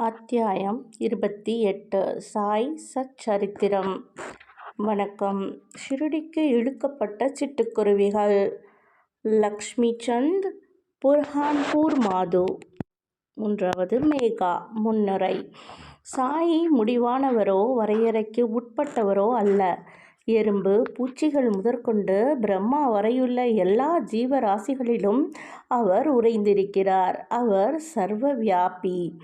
அத்தியாயம் இருபத்தி எட்டு. சாய் சச்சரித்திரம். வணக்கம். ஷிரடிக்கு இழுக்கப்பட்ட சிட்டுக்குருவிகள். லக்ஷ்மி சந்த் புர்ஹான்பூர் மாது. மூன்றாவது மேகா முன்னுரை. சாயி முடிவானவரோ வரையறைக்கு உட்பட்டவரோ அல்ல. எறும்பு பூச்சிகள் முதற்கொண்டு பிரம்மா வரையுள்ள எல்லா ஜீவராசிகளிலும் அவர் உறைந்திருக்கிறார். அவர் சர்வ வியாபி.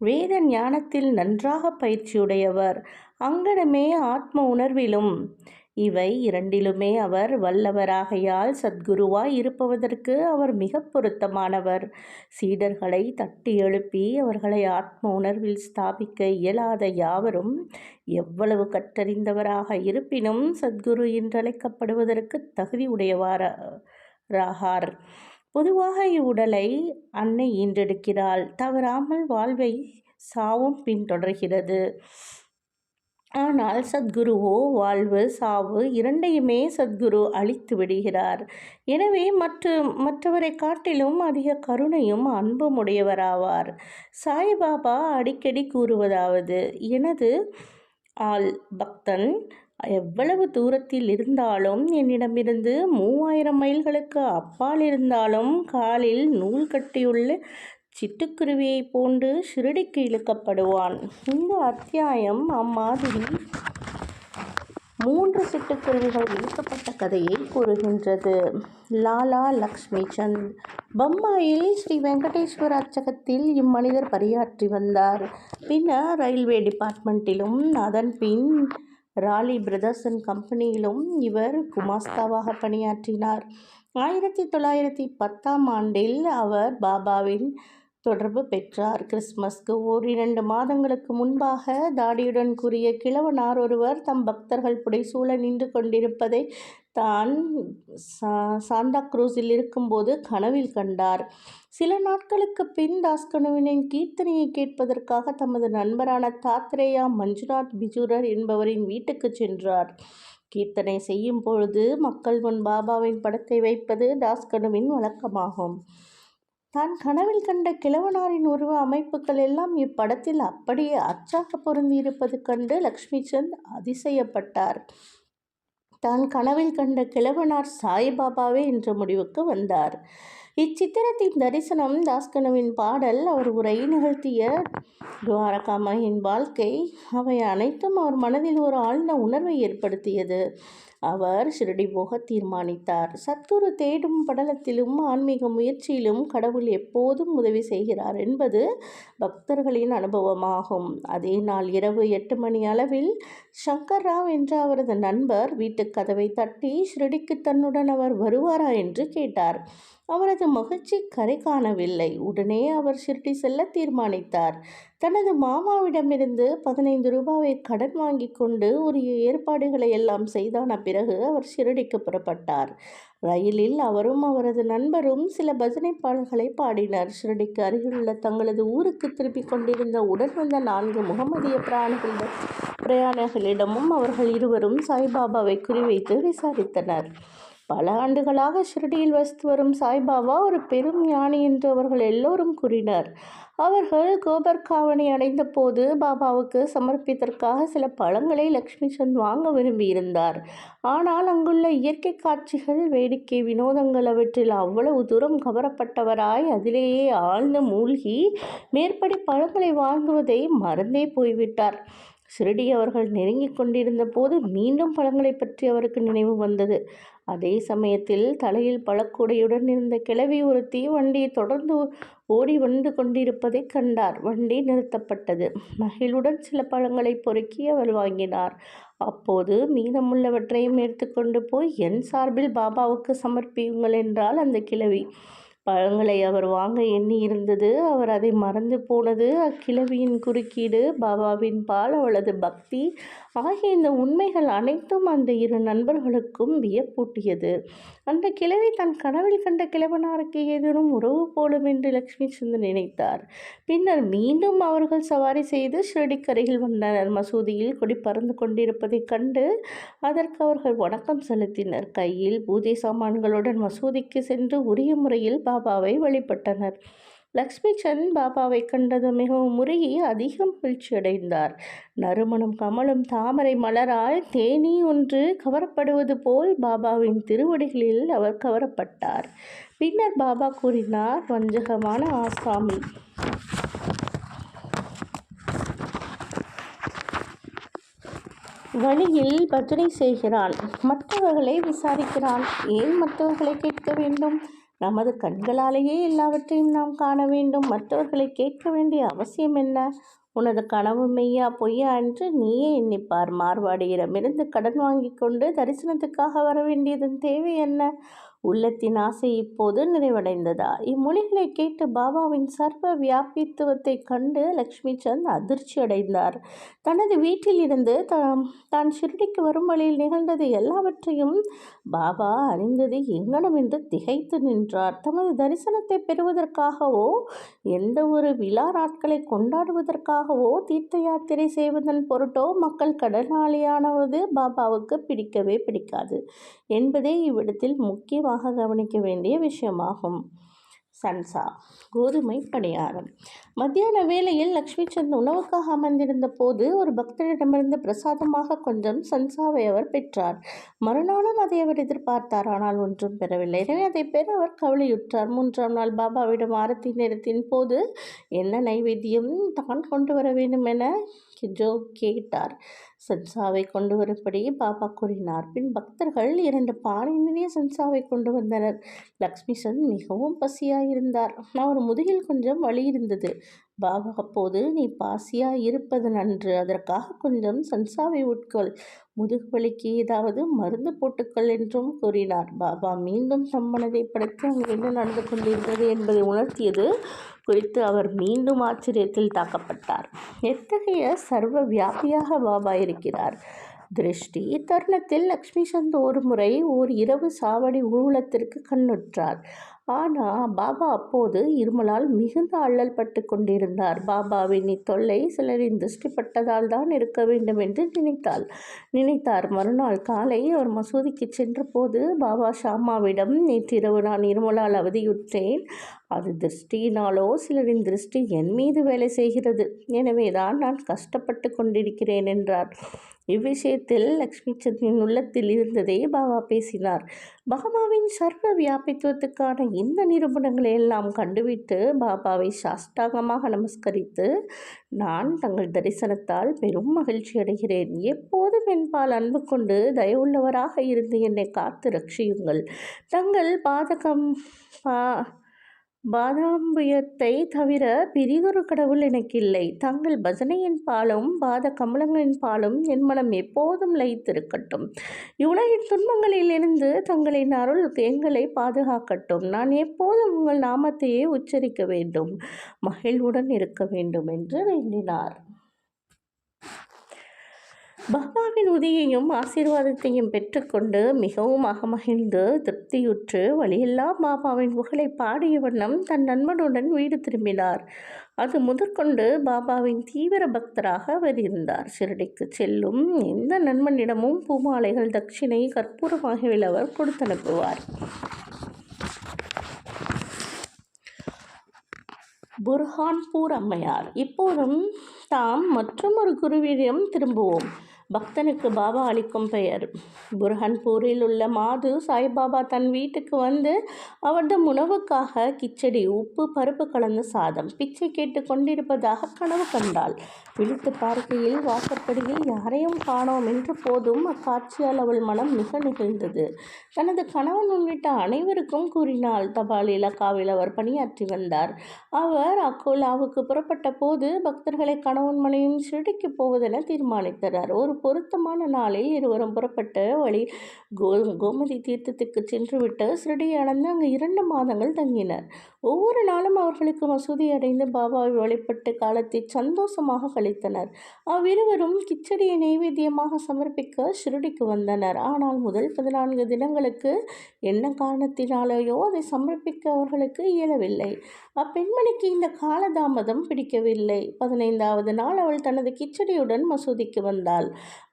வேத ஞானத்தில் நன்றாக பயிற்சியுடையவர். அங்கனமே ஆத்ம உணர்விலும். இவை இரண்டிலுமே அவர் வல்லவராகையால் சத்குருவாய் இருப்பதற்கு அவர் மிக பொருத்தமானவர். சீடர்களை தட்டி எழுப்பி அவர்களை ஆத்ம உணர்வில் ஸ்தாபிக்க இயலாத யாவரும் எவ்வளவு கற்றறிந்தவராக இருப்பினும் சத்குரு என்றழைக்கப்படுவதற்கு தகுதி உடையவாராகார் பொதுவாக இவ்வுடலை அன்னை ஈன்றெடுக்கிறாள். தவறாமல் வாழ்வை சாவும் பின்தொடர்கிறது ஆனால் சத்குருவோ வாழ்வு சாவு இரண்டையுமே சத்குரு அழித்து விடுகிறார். எனவே மற்ற மற்றவரை காட்டிலும் அதிக கருணையும் அன்பும் உடையவராவார். சாய்பாபா அடிக்கடி கூறுவதாவது எனது ஆள் பக்தன் எவ்வளவு தூரத்தில் இருந்தாலும் என்னிடமிருந்து மூவாயிரம் மைல்களுக்கு அப்பால் இருந்தாலும் காலில் நூல் கட்டியுள்ள சிட்டுக்குருவியைப் போன்று ஷிரடிக்கு இழுக்கப்படுவான். இந்த அத்தியாயம் அம்மாதிரி மூன்று சிட்டுக்குருவிகள் இழுக்கப்பட்ட கதையை கூறுகின்றது. லாலா லக்ஷ்மி சந்த் பம்பாயில் ஸ்ரீ வெங்கடேஸ்வர அச்சகத்தில் இம்மனிதர் பணியாற்றி வந்தார். பின்னர் ரயில்வே டிபார்ட்மெண்ட்டிலும் அதன் பின் ராலி பிரதர்ஸ் அண்ட் கம்பெனியிலும் இவர் குமாஸ்தாவாக பணியாற்றினார். ஆயிரத்தி தொள்ளாயிரத்தி பத்தாம் ஆண்டில் அவர் பாபாவின் தொடர்பு பெற்றார். கிறிஸ்மஸ்க்கு ஓரிரண்டு மாதங்களுக்கு முன்பாக தாடியுடன் கூறிய கிழவனார் ஒருவர் தம் பக்தர்கள் புடைசூழ நின்று கொண்டிருப்பதை தான் சா குரூஸில் இருக்கும்போது கனவில் கண்டார். சில நாட்களுக்கு பின் தாஸ்கனுவினின் கீர்த்தனையை கேட்பதற்காக தமது நண்பரான தாத்ரேயா மஞ்சுநாத் பிஜூரர் என்பவரின் வீட்டுக்கு சென்றார். கீர்த்தனை செய்யும் பொழுது மக்கள் முன் பாபாவின் படத்தை வைப்பது தாஸ்கனுவின் வழக்கமாகும். தான் கனவில் கண்ட கிழவனாரின் உருவ அமைப்புகள் எல்லாம் இப்படத்தில் அப்படியே அச்சாக பொருந்தியிருப்பது கண்டு லக்ஷ்மி சந்த் அதிசயப்பட்டார். தான் கனவில் கண்ட கிழவனார் சாய்பாபாவே என்ற முடிவுக்கு வந்தார். இச்சித்திரத்தின் தரிசனம் தாஸ்கனுவின் பாடல் அவர் உரை நிகழ்த்திய துவாரகாமாயின் வாழ்க்கை. அவை அனைத்தும் அவர் மனதில் ஒரு ஆழ்ந்த உணர்வை ஏற்படுத்தியது. அவர் ஷிரடி போக தீர்மானித்தார். சத்குரு தேடும் படலத்திலும் ஆன்மீக முயற்சியிலும் கடவுள் எப்போதும் உதவி செய்கிறார் என்பது பக்தர்களின் அனுபவமாகும். அதே நாள் இரவு எட்டு மணி அளவில் சங்கர் ராவ் என்ற அவரது நண்பர் வீட்டுக் கதவை தட்டி ஷிரடிக்கு தன்னுடன் அவர் வருவாரா என்று கேட்டார். அவரது மகிழ்ச்சி கரை காணவில்லை. உடனே அவர் ஷிர்டி செல்ல தீர்மானித்தார். தனது மாமாவிடமிருந்து பதினைந்து ரூபாவை கடன் வாங்கி கொண்டு உரிய ஏற்பாடுகளை எல்லாம் செய்தான. பிறகு அவர் ஷிரடிக்கு புறப்பட்டார். ரயிலில் அவரும் அவரது நண்பரும் சில பஜனை பாடல்களை பாடினர். ஷிரடிக்கு அருகிலுள்ள தங்களது ஊருக்கு திருப்பிக் கொண்டிருந்த உடன் வந்த நான்கு முகமதிய பிராணிகளிடம் பிரயாணிகளிடமும் அவர்கள் இருவரும் சாய்பாபாவை குறிவைத்து விசாரித்தனர். பல ஆண்டுகளாக ஷிரடியில் வசித்து வரும் சாய்பாபா ஒரு பெரும் ஞானி என்று அவர்கள் எல்லோரும் கூறினர். அவர்கள் கோபர்காவனை அடைந்த போது பாபாவுக்கு சமர்ப்பித்தற்காக சில பழங்களை லக்ஷ்மி சந்த் வாங்க விரும்பியிருந்தார். ஆனால் அங்குள்ள இயற்கை காட்சிகள் வேடிக்கை வினோதங்கள் அவற்றில் அவ்வளவு தூரம் கவரப்பட்டவராய் அதிலேயே ஆழ்ந்து மூழ்கி மேற்படி பழங்களை வாங்குவதை மறந்தே போய்விட்டார். ஷிரடி அவர்கள் நெருங்கிக் கொண்டிருந்த போது மீண்டும் பழங்களை பற்றி அவருக்கு நினைவு வந்தது. அதே சமயத்தில் தலையில் பழக்கூடையுடன் இருந்த கிழவி ஒருத்தி வண்டியை தொடர்ந்து ஓடி வந்து கொண்டிருப்பதை கண்டார். வண்டி நிறுத்தப்பட்டது. மகிழுடன் சில பழங்களை பொறுக்கி அவர் வாங்கினார். அப்போது மீதமுள்ளவற்றையும் எடுத்துக்கொண்டு போய் என் சார்பில் பாபாவுக்கு சமர்ப்பியுங்கள் என்றால் அந்த கிழவி. பழங்களை அவர் வாங்க எண்ணி இருந்தது. அவர் அதை மறந்து போனது. அக்கிழவியின் குறுக்கீடு பாபாவின் பால் அவளது பக்தி ஆகிய இந்த உண்மைகள் அனைத்தும் அந்த இரு நண்பர்களுக்கும் வியப்பூட்டியது. அந்த கிழவி தன் கனவில் கண்ட கிழவனாருக்கு ஏதேனும் உறவு போலும் என்று லக்ஷ்மி சந்த் நினைத்தார். பின்னர் மீண்டும் அவர்கள் சவாரி செய்து ஷிரடிக்கரையில் வந்தனர். மசூதியில் கொடி பறந்து கொண்டிருப்பதைக் கண்டு அதற்கு அவர்கள் வணக்கம் செலுத்தினர். கையில் பூஜை சாமான்களுடன் மசூதிக்கு சென்று உரிய முறையில் பாபாவை வழிபட்டனர். லக்ஷ்மி சந்த் பாபாவை கண்டது மிகவும் முறையே அதிக மகிழ்ச்சியடைந்தார் நறுமணம் கமலும் தாமரை மலரால் தேனி ஒன்று கவரப்படுவது போல் பாபாவின் திருவடிகளில் அவர் கவரப்பட்டார். பின்னர் பாபா கூறினார் வஞ்சகமான ஆசாமி. வழியில் பஜனை செய்கிறான். மற்றவர்களை விசாரிக்கிறான். ஏன் மற்றவர்களை கேட்க வேண்டும்? நமது கண்களாலேயே எல்லாவற்றையும் நாம் காண வேண்டும். மற்றவர்களை கேட்க வேண்டிய அவசியம் என்ன? உனது கனவு மெய்யா பொய்யா என்று நீயே எண்ணிப்பார். மார்வாடியிடமிருந்து கடன் வாங்கி கொண்டு தரிசனத்துக்காக வர வேண்டியதன் தேவை என்ன? உள்ளத்தின் ஆசை இப்போது நிறைவடைந்ததா? இம்மொழிகளை கேட்டு பாபாவின் சர்வ வியாபித்துவத்தை கண்டு லக்ஷ்மி சந்த் அதிர்ச்சி அடைந்தார். தனது வீட்டில் இருந்து தான் ஷிரடிக்கு வரும் வழியில் நிகழ்ந்தது எல்லாவற்றையும் பாபா அறிந்தது எங்கனம் என்று திகைத்து நின்றார். தமது தரிசனத்தை பெறுவதற்காகவோ எந்த ஒரு விழா நாட்களை கொண்டாடுவதற்காகவோ தீர்த்த யாத்திரை செய்வதன் பொருட்டோ மக்கள் கடனாளியானவது பாபாவுக்கு பிடிக்கவே பிடிக்காது என்பதே இவ்விடத்தில் முக்கியமாக முக்கியமாக கவனிக்க வேண்டிய விஷயமாகும். சன்சா கோதுமை பணியாரம். மத்தியான வேளையில் லக்ஷ்மி சந்த் உணவுக்காக அமர்ந்திருந்த போது ஒரு பக்தரிடமிருந்து பிரசாதமாக கொஞ்சம் சன்சாவை அவர் பெற்றார். மறுநாளும் அதை அவர் எதிர்பார்த்தார் ஆனால் ஒன்றும் பெறவில்லை. எனவே அதை பெற அவர் கவலையுற்றார். மூன்றாம் நாள் பாபாவிடம் ஆரத்தி நேரத்தின் போது என்ன நைவேத்தியம் தான் கொண்டு வர வேண்டும் என? கிஜோ கேட்டார். சன்சாவை கொண்டு வரும்படி பாபா கூறினார். பின் பக்தர்கள் இரண்டு பானை நிறைய சன்சாவை கொண்டு வந்தனர். லக்ஷ்மி சந்த் மிகவும் பசியாயிருந்தார். அவர் முதுகில் கொஞ்சம் வலி இருந்தது. பாபா அப்போது நீ பாசியாக இருப்பது நன்று. அதற்காக கொஞ்சம் சன்சாவை உட்கொள். முதுகு வலிக்கு ஏதாவது மருந்து போட்டுக்கள் என்றும் கூறினார். பாபா மீண்டும் தம் மனதை படைத்து அங்கு என்ன நடந்து கொண்டிருந்தது என்பதை உணர்த்தியது குறித்து அவர் மீண்டும் ஆச்சரியத்தில் தாக்கப்பட்டார். எத்தகைய சர்வ வியாபியாக பாபா இருக்கிறார்? திருஷ்டி தருணத்தில் லக்ஷ்மி சந்த் ஒரு முறை ஓர் இரவு சாவடி ஊர்வலத்திற்கு கண்ணுற்றார். ஆனால் பாபா அப்போது இருமலால் மிகுந்த அல்லல் பட்டு கொண்டிருந்தார். பாபாவின் இத்தொல்லை சிலரின் திருஷ்டிப்பட்டதால் தான் இருக்க வேண்டும் என்று நினைத்தாள். நினைத்தார். மறுநாள் காலை அவர் மசூதிக்கு சென்றபோது பாபா ஷாமாவிடம் நேற்றிரவு நான் இருமலால் அவதியுற்றேன். அது திருஷ்டியினாலோ சிலரின் திருஷ்டி என் மீது வேலை செய்கிறது. எனவே தான் நான் கஷ்டப்பட்டு கொண்டிருக்கிறேன் என்றார். இவ்விஷயத்தில் லக்ஷ்மி சந்திரன் உள்ளத்தில் இருந்ததே பாபா பேசினார். பாபாவின் சர்வ வியாபித்துவத்துக்கான இந்த நிரூபணங்களை எல்லாம் கண்டுவிட்டு பாபாவை சாஷ்டாங்கமாக நமஸ்கரித்து நான் தங்கள் தரிசனத்தால் பெரும் மகிழ்ச்சி அடைகிறேன். எப்போதும் என்பால் அன்பு கொண்டு தயவுள்ளவராக இருந்து என்னை காத்து ரட்சியுங்கள். தங்கள் பாதகம் பாதாம்புயத்தை தவிர பிரிதொரு கடவுள் எனக்கில்லை. தங்கள் பஜனையின் பாலும் பாத கமலங்களின் பாலும் என் மனம் எப்போதும் லயித்திருக்கட்டும். இவ்வுலகின் துன்பங்களிலிருந்து தங்களின் அருள் எங்களை பாதுகாக்கட்டும். நான் எப்போதும் உங்கள் நாமத்தையே உச்சரிக்க வேண்டும். மகிழ்வுடன் இருக்க வேண்டும் என்று வேண்டினார். பாபாவின் உதவியையும் ஆசீர்வாதத்தையும் பெற்றுக்கொண்டு மிகவும் அகமகிழ்ந்து திருப்தியுற்று வழியெல்லாம் பாபாவின் புகழை பாடிய வண்ணம் தன் நண்பனுடன் வீடு திரும்பினார். அது முதற்கொண்டு பாபாவின் தீவிர பக்தராக அவர் இருந்தார் ஷிரடிக்கு செல்லும் எந்த நண்பனிடமும் பூமாலைகள் தட்சிணை கற்பூரம் ஆகியவை அவர் கொடுத்தனுப்புவார் புர்ஹான்பூர் அம்மையார் இப்போதும் தாம் மற்றொரு குருவிடம் திரும்புவோம். பக்தனுக்கு பாபா அளிக்கும் பெயர். புர்ஹன்பூரில் உள்ள மாது சாய்பாபா தன் வீட்டுக்கு வந்து அவரது உணவுக்காக கிச்சடி உப்பு பருப்பு கலந்த சாதம் பிச்சை கேட்டு கொண்டிருப்பதாக கனவு கண்டாள். விழித்து பார்க்கையில் வாசற்படியில் யாரையும் காணோம் என்ற போதும் அக்காட்சியால் அவள் மனம் மிக நிகழ்ந்தது. தனது கணவன் உள்ளிட்ட அனைவருக்கும் கூறினாள் தபால் இலக்காவில் அவர் பணியாற்றி வந்தார். அவர் அக்கோலாவுக்கு புறப்பட்ட போது பக்தர்களை கணவன் மனையும் ஷிரடிக்கு போவதென தீர்மானித்தனர். ஒரு பொருத்தமான நாளில் இருவரும் புறப்பட்டு வழி கோ கோமதி தீர்த்தத்துக்கு சென்றுவிட்டு சிறடி அடைந்து அங்கு இரண்டு மாதங்கள் தங்கினர். ஒவ்வொரு நாளும் அவர்களுக்கு மசூதி அடைந்து பாபாவை வழிபட்டு காலத்தை சந்தோஷமாக கழித்தனர். அவ்விருவரும் கிச்சடியை நைவேத்தியமாக சமர்ப்பிக்க ஷிரடிக்கு வந்தனர். ஆனால் முதல் பதினான்கு தினங்களுக்கு என்ன காரணத்தினாலேயோ அதை சமர்ப்பிக்க அவர்களுக்கு இயலவில்லை. அப்பெண்மணிக்கு இந்த காலதாமதம் பிடிக்கவில்லை. பதினைந்தாவது நாள் அவள் தனது கிச்சடியுடன் மசூதிக்கு வந்தாள்.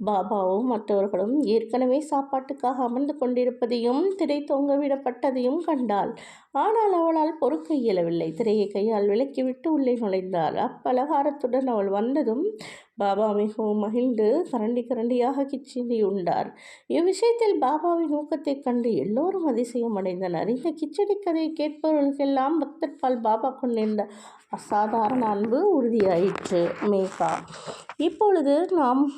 பாபாவும் மற்றவர்களும் ஏற்கனவே சாப்பாட்டுக்காக அமர்ந்து கொண்டிருப்பதையும் திரை தொங்கவிடப்பட்டதையும் கண்டாள். ஆனால் அவளால் பொறுக்க இயலவில்லை. திரையை கையால் விலக்கிவிட்டு உள்ளே நுழைந்தாள். அப்பலகாரத்துடன் அவள் வந்ததும் பாபா மிகவும் மகிழ்ந்து கரண்டி கரண்டியாக கிச்சடி உண்டார். இவ்விஷயத்தில் பாபாவின் ஊக்கத்தைக் கண்டு எல்லோரும் அதிசயம் அடைந்தனர். இந்த கிச்சடி கதையை கேட்பவர்களுக்கெல்லாம் பக்தர்பால் பாபா கொண்டிருந்த அசாதாரண அன்பு உறுதியாயிற்று. மேகா. இப்பொழுது நாம்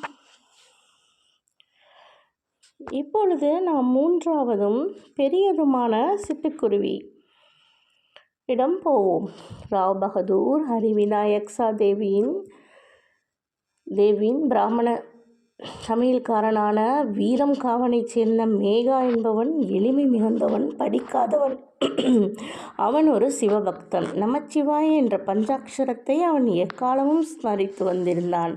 இப்பொழுது நாம் மூன்றாவதும் பெரியதுமான சிட்டுக்குருவி. இடம் போவோம். ராவ் பகதூர் ஹரிவிநாயக் தேவியின் தேவியின் பிராமண சமையல்காரனான வீரம் காவனைச் சேர்ந்த மேகா என்பவன் எளிமை மிகுந்தவன் படிக்காதவன். அவன் ஒரு சிவபக்தன். நமச்சிவாய என்ற பஞ்சாட்சரத்தை அவன் எக்காலமும் ஸ்மரித்து வந்திருந்தான்.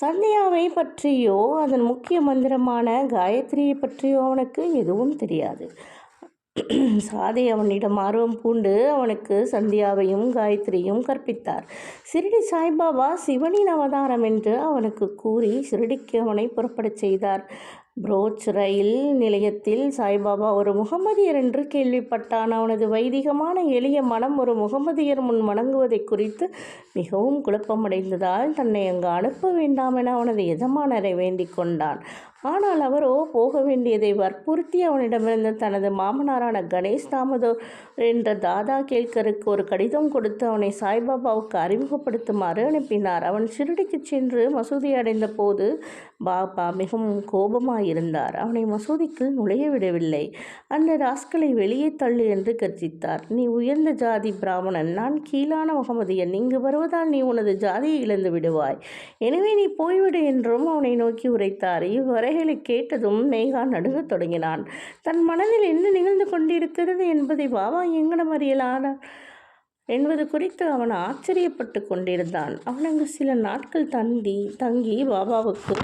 சந்தியாவை பற்றியோ அதன் முக்கிய மந்திரமான காயத்ரியை பற்றியோ அவனுக்கு எதுவும் தெரியாது. சாதை அவனிடம் ஆர்வம் பூண்டு அவனுக்கு சந்தியாவையும் காயத்ரியும் கற்பித்தார். சிறிடி சாய்பாபா சிவனின் அவதாரம் என்று அவனுக்கு கூறி சிறுடிக்கு அவனை புறப்படச் செய்தார். புரோச் ரயில் நிலையத்தில் சாய்பாபா ஒரு முகமதியர் என்று கேள்விப்பட்டான். அவனது வைதிகமான எளிய மனம் ஒரு முகமதியர் முன் வணங்குவதை குறித்து மிகவும் குழப்பமடைந்ததால் தன்னை அங்கு அனுப்ப வேண்டாம் என அவனது எஜமானரை வேண்டிக் கொண்டான். ஆனால் அவரோ போக வேண்டியதை வற்புறுத்தி அவனிடமிருந்து தனது மாமனாரான கணேஷ் தாமதோ என்ற தாதா கேல்கருக்கு ஒரு கடிதம் கொடுத்து அவனை சாய்பாபாவுக்கு அறிமுகப்படுத்துமாறு அனுப்பினார். அவன் ஷிரடிக்கு சென்று மசூதி அடைந்த போது பாபா மிகவும் கோபமாயிருந்தார். அவனை மசூதிக்குள் நுழைய விடவில்லை. அந்த ராஸ்களை வெளியே தள்ளு என்று கர்ஜித்தார் நீ உயர்ந்த ஜாதி பிராமணன். நான் கீழான முகமதியன். இங்கு வருவதால் நீ உனது ஜாதியை இழந்து விடுவாய். எனவே நீ போய்விடு என்றும் அவனை நோக்கி உரைத்தார். கதைகளை கேட்டதும் மேகா நடுங்கத் தொடங்கினான். தன் மனதில் என்ன நிகழ்ந்து கொண்டிருக்கிறது என்பதை பாபா எங்கனம் அறியலான என்பது குறித்து அவன் ஆச்சரியப்பட்டு கொண்டிருந்தான். அவன் அங்கு சில நாட்கள் தந்தி தங்கி பாபாவுக்கு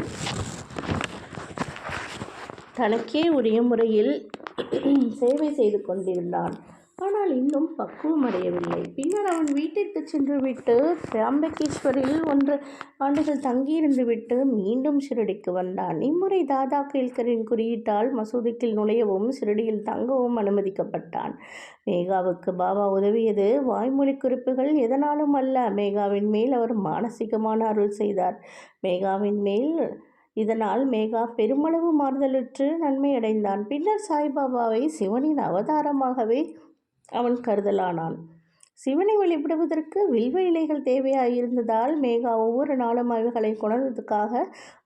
தனக்கே உரிய முறையில் சேவை செய்து கொண்டிருந்தான். ஆனால் இன்னும் பக்குவம் அடையவில்லை. பின்னர் அவன் வீட்டிற்கு சென்று விட்டு திராம்பகேஸ்வரில் ஒன்று ஆண்டுகள் தங்கியிருந்து விட்டு மீண்டும் ஷிரடிக்கு வந்தான். இம்முறை தாதா கேல்கரின் குறியீட்டால் மசூதிக்குள் நுழையவும் ஷிரடியில் தங்கவும் அனுமதிக்கப்பட்டான். மேகாவுக்கு பாபா உதவியது வாய்மொழி குறிப்புகள் எதனாலும் அல்ல. மேகாவின் மேல் அவர் மானசீகமான அருள் செய்தார். மேகாவின் மேல் இதனால் மேகா பெருமளவு மாறுதலுற்று நன்மை அடைந்தான் பின்னர் சாய்பாபாவை சிவனின் அவதாரமாகவே அவன் கருதலானான். சிவனை வழிபடுவதற்கு வில்வ இலைகள் தேவையாயிருந்ததால் மேகா ஒவ்வொரு நாளும் அவைகளை கொணர்வதற்காக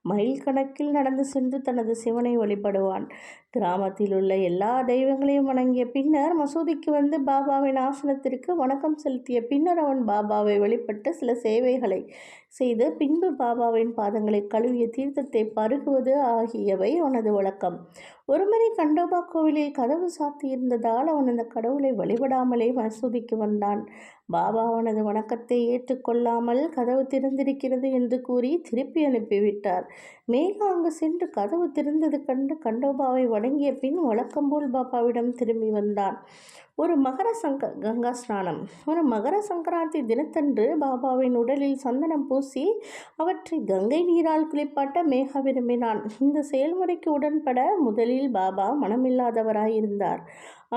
மைல் கணக்கில் நடந்து சென்று தனது சிவனை வழிபடுவான். கிராமத்தில் உள்ள எல்லா தெய்வங்களையும் வணங்கிய பின்னர் மசூதிக்கு வந்து பாபாவின் ஆசனத்திற்கு வணக்கம் செலுத்திய பின்னர் அவன் பாபாவை வழிபட்டு சில சேவைகளை செய்து பின்பு பாபாவின் பாதங்களை கழுவிய தீர்த்தத்தை பருகுவது ஆகியவை அவனது வழக்கம். ஒருமுறை கண்டோபா கோவிலில் கதவு சாத்தியிருந்ததால் அவன் அந்த கடவுளை வழிபடாமலே மசூதிக்கு வந்தான். பாபா அவனது வணக்கத்தை ஏற்றுக்கொள்ளாமல் கதவு திறந்திருக்கிறது என்று கூறி திருப்பி அனுப்பிவிட்டார். மேகா அங்கு சென்று கதவு திறந்தது கண்டு கண்டோபாவை வணங்கிய பின் வழக்கம்போல் பாபாவிடம் திரும்பி வந்தான். ஒரு மகர சங்க கங்கா ஸ்நானம். ஒரு மகர சங்கராந்தி தினத்தன்று பாபாவின் உடலில் சந்தனம் பூசி அவற்றை கங்கை நீரால் குளிப்பாட்ட மேகா விரும்பினான். இந்த செயல்முறைக்கு உடன்பட முதலில் பாபா மனமில்லாதவராயிருந்தார்.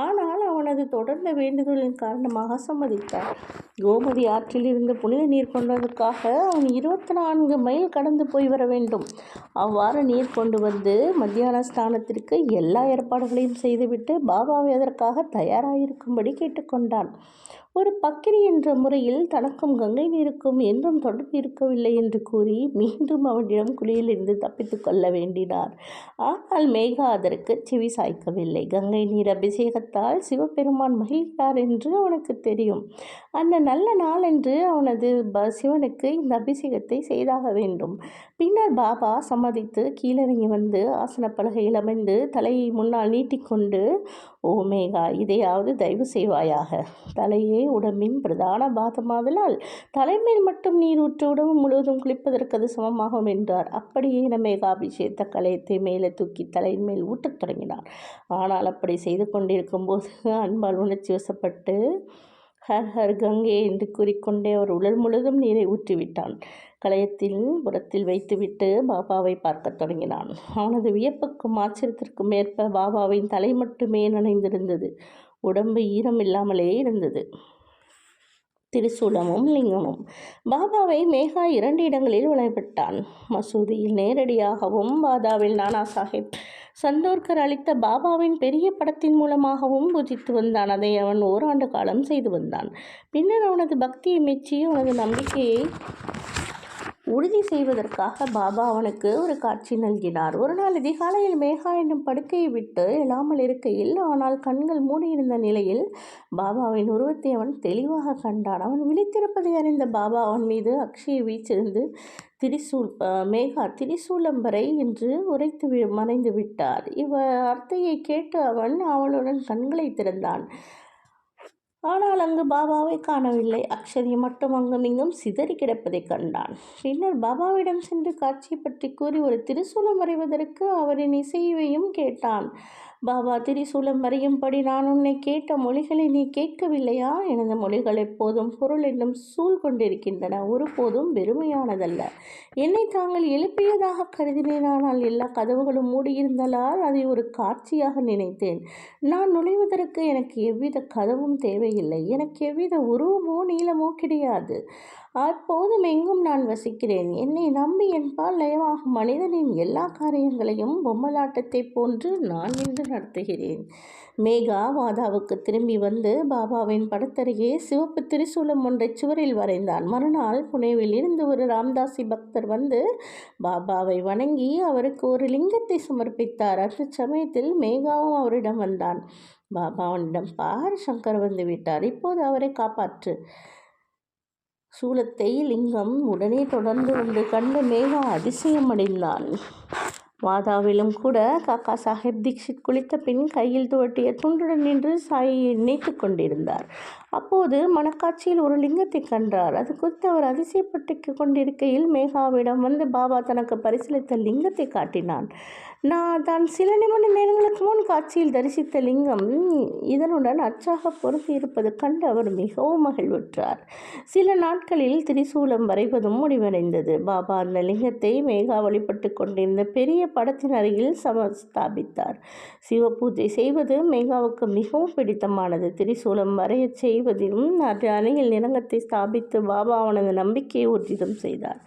ஆனால் அவனது தொடர்ந்த வேண்டுதலின் காரணமாக சம்மதித்தார் கோமதி ஆற்றில் இருந்து புனித நீர் கொண்டதற்காக அவன் இருபத்தி நான்கு மைல் கடந்து போய் வர வேண்டும். அவ்வாறு நீர் கொண்டு வந்து மத்தியான ஸ்தானத்திற்கு எல்லா ஏற்பாடுகளையும் செய்துவிட்டு பாபாவை அதற்காக தயாராயிருக்கும்படி கேட்டுக்கொண்டான். ஒரு பக்கிரி என்ற முறையில் தனக்கும் கங்கை நீருக்கும் என்றும் தொடர்பு இருக்கவில்லை என்று கூறி மீண்டும் அவனிடம் குழியிலிருந்து தப்பித்து கொள்ள வேண்டினார். ஆனால் மேகா அதற்கு செவி சாய்க்கவில்லை. கங்கை நீர் அபிஷேகத்தால் சிவபெருமான் மகிழ்கிறார் என்று அவனுக்கு தெரியும். அந்த நல்ல நாளன்று அவனது ப சிவனுக்கு இந்த அபிஷேகத்தை செய்தாக வேண்டும். பின்னர் பாபா சம்மதித்து கீழறங்கி வந்து ஆசன பலகையில் அமைந்து தலையை முன்னால் நீட்டிக்கொண்டு ஓ மேகா இதையாவது தயவு செய்வாயாக. தலையே உடம்பின் பிரதான பாதமாதலால் தலைமேல் மட்டும் நீர் ஊற்று உடம்பு முழுவதும் குளிப்பதற்கு அது சமமாகும் என்றார். அப்படியே என மேகா கலையத்தை மேலே தூக்கி தலையின் மேல் ஊட்டத் தொடங்கினார் ஆனால் அப்படி செய்து கொண்டிருக்கும் போது அன்பால் உணர்ச்சி வசப்பட்டு ஹர் ஹர் கங்கே என்று கூறிக்கொண்டே அவர் உடல் முழுதும் நீரை ஊற்றிவிட்டான். களையத்தில் புறத்தில் வைத்துவிட்டு பாபாவை பார்க்கத் தொடங்கினான். அவனது வியப்புக்கும் ஆச்சரியத்திற்கும் ஏற்ப பாபாவின் தலை மட்டுமே நனைந்திருந்தது. உடம்பு ஈரம் இல்லாமலே இருந்தது. திரிசூலமும் லிங்கமும். பாபாவை மேகா இரண்டு இடங்களில் வழிபட்டான். மசூதியில் நேரடியாகவும் பாதாவில் நானா சாஹிப் சந்தோர்கர் அளித்த பாபாவின் பெரிய படத்தின் மூலமாகவும் பூஜித்து வந்தான். அதை அவன் ஓராண்டு காலம் செய்து வந்தான். பின்னர் அவனது பக்தியை மெச்சி அவனது நம்பிக்கையை உறுதி செய்வதற்காக பாபா அவனுக்கு ஒரு காட்சி நல்கினார். ஒரு நாள் அதிகாலையில் மேகா என்னும் படுக்கையை விட்டு எழாமல் இருக்கையில் ஆனால் கண்கள் மூடியிருந்த நிலையில் பாபாவின் உருவத்தை அவன் தெளிவாக கண்டான். அவன் விழித்திருப்பதை அறிந்த பாபா அவன் மீது அக்ஷயை வீச்சிருந்து திரிசூல் மேகா திரிசூலம்பரை என்று உரைத்து மறைந்து விட்டார். இவ அர்த்தையை கேட்டு அவன் அவளுடன் கண்களை திறந்தான். ஆனால் அங்கு பாபாவை காணவில்லை. அக்ஷதி மட்டும் அங்குமிங்கும் சிதறி கிடப்பதைக் கண்டான். பின்னர் பாபாவிடம் சென்று காட்சியை பற்றி கூறி ஒரு திருசூலம் வரைவதற்கு அவரின் இசைவையும் கேட்டான். பாபா திரிசூலம் வரையும்படி நான் உன்னை கேட்ட மொழிகளை நீ கேட்கவில்லையா? எனது மொழிகள் எப்போதும் பொருள் என்னும் சூழ் கொண்டிருக்கின்றன. ஒருபோதும் வெறுமையானதல்ல. என்னை தாங்கள் எழுப்பியதாக கருதினேன். ஆனால் எல்லா கதவுகளும் மூடியிருந்தலால் அதை ஒரு காட்சியாக நினைத்தேன். நான் நுழைவதற்கு எனக்கு எவ்வித கதவும் தேவையில்லை. எனக்கு எவ்வித உருவமோ நீளமோ கிடையாது. அப்போதும் எங்கும் நான் வசிக்கிறேன். என்னை நம்பி என்பால் லயமாகும் மனிதனின் எல்லா காரியங்களையும் பொம்மலாட்டத்தை போன்று நான் இன்று நடத்துகிறேன். மேகா வாதாவுக்கு திரும்பி வந்து பாபாவின் படத்தருகே சிவப்பு திரிசூலம் ஒன்றை சுவரில் வரைந்தான். மறுநாள் புனேவில் இருந்து ஒரு ராம்தாசி பக்தர் வந்து பாபாவை வணங்கி அவருக்கு ஒரு லிங்கத்தை சமர்ப்பித்தார். அந்த சமயத்தில் மேகாவும் அவரிடம் வந்தான். பாபா அவனிடம் பார் சங்கர் வந்து விட்டார். இப்போது அவரை காப்பாற்று. சூலத்தை லிங்கம் உடனே தொடர்ந்து வந்து கண்டு மேகா அதிசயமடைந்தான். மாதாவிலும் கூட காக்கா சாஹேப் தீக்ஷித் குளித்த பின் கையில் துவட்டிய துண்டுடன் நின்று சாயை நினைத்து கொண்டிருந்தார். அப்போது மனக்காட்சியில் ஒரு லிங்கத்தை கண்டார். அது குறித்து அவர் அதிசயப்பட்டு கொண்டிருக்கையில் மேகாவிடம் வந்து பாபா தனக்கு பரிசீலித்த லிங்கத்தை காட்டினான். நான் தான் சில நிமிட நேரங்களுக்கு முன் காட்சியில் தரிசித்த லிங்கம் இதனுடன் அச்சாக பொருந்தி இருப்பது கண்டு அவர் மிகவும் மகிழ்வுற்றார். சில நாட்களில் திரிசூலம் வரைவதும் முடிவடைந்தது. பாபா அந்த லிங்கத்தை மேகா வழிபட்டு கொண்டிருந்த பெரிய படத்தின் அருகில் சம ஸ்தாபித்தார் சிவ பூஜை செய்வது மேகாவுக்கு மிகவும் பிடித்தமானது. திரிசூலம் வரையச் செய்வதிலும் அது அணையில் நிரங்கத்தை ஸ்தாபித்து பாபா அவனது நம்பிக்கையை ஊர்ஜிதம் செய்தார்.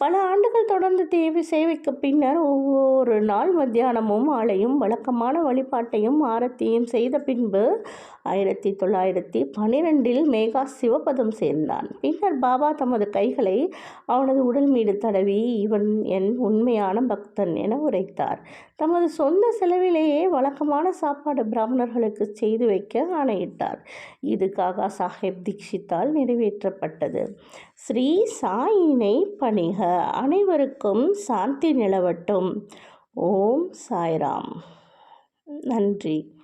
பல ஆண்டுகள் தொடர்ந்து தேவி சேவைக்கு பின்னர் ஒவ்வொரு நாள் மத்தியானமும் ஆலையும் வழக்கமான வழிபாட்டையும் ஆரத்தியும் செய்த பின்பு ஆயிரத்தி தொள்ளாயிரத்தி பனிரெண்டில் மேகா சிவபதம் சேர்ந்தான். பின்னர் பாபா தமது கைகளை அவனது உடல் மீது தடவி இவன் என் உண்மையான பக்தன் என உரைத்தார். தமது சொந்த செலவிலேயே வழக்கமான சாப்பாடு பிராமணர்களுக்கு செய்து வைக்க ஆணையிட்டார். இது காகா சாஹேப் தீக்ஷித்தால் நிறைவேற்றப்பட்டது. ஸ்ரீ சாயினை பணிக. அனைவருக்கும் சாந்தி நிலவட்டும். ஓம் சாய்ராம். நன்றி.